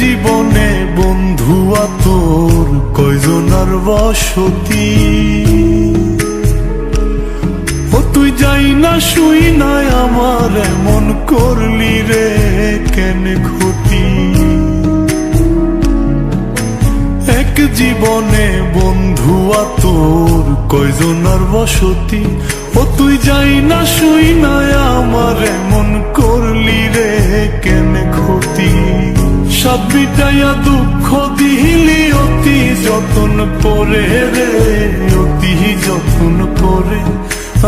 জীবনে বন্ধু তোর কয়জনার বসতি? যাই না শুই নাই আমার, এমন করলি রে, কেন ক্ষতি? এক জীবনে বন্ধু তোর কয়জনার বসতি? ও তুই যাই না শুই নাই আমার, এমন করলি রে, কেন ক্ষতি? সব দুঃখ দিলি অতি যতন করে রে।